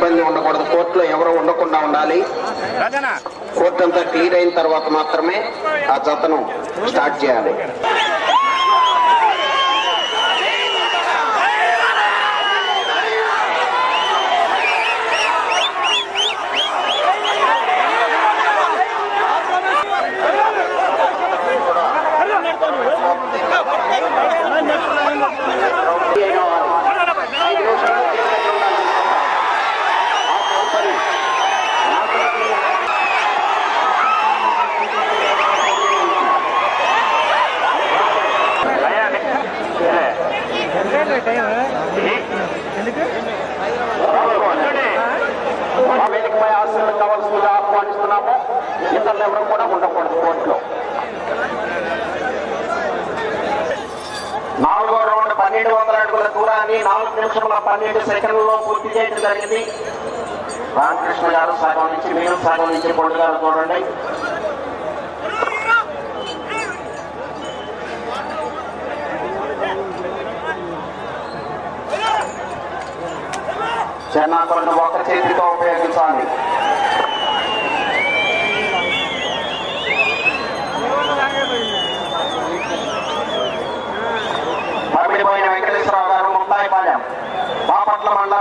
ఇబ్బంది ఉండకూడదు. కోర్టులో ఎవరు ఉండకుండా ఉండాలి. కోర్టు అంతా క్లియర్ అయిన తర్వాత మాత్రమే ఆ జతను స్టార్ట్ చేయాలి. ఐదు నిమిషాలు చేతులకి ఉండాలి. ఆ తదుపరి ఆ వేదికపై ఆశీర్వాదం కావాల్సిందిగా ఆహ్వానిస్తున్నాము ఇతరులు ఎవరు కూడా ఉండకూడదు కోర్టులో నాలుగో రౌండ్ పన్నెండు వందల అడుగుల దూరాన్ని నాలుగు నిమిషముల పన్నెండు సెకండ్లలో పూర్తి చేయడం జరిగింది. రామకృష్ణ గారు సగం నుంచి మీరు సగం నుంచి పొడుగు గారు చూడండి. చెన్నాకొండ ఒక చేతితో ఉపయోగించాలి. పమిడిపోయిన వెంకటేశ్వరరావు గారు ముంబాయి పాలెం బాపట్ల మండలం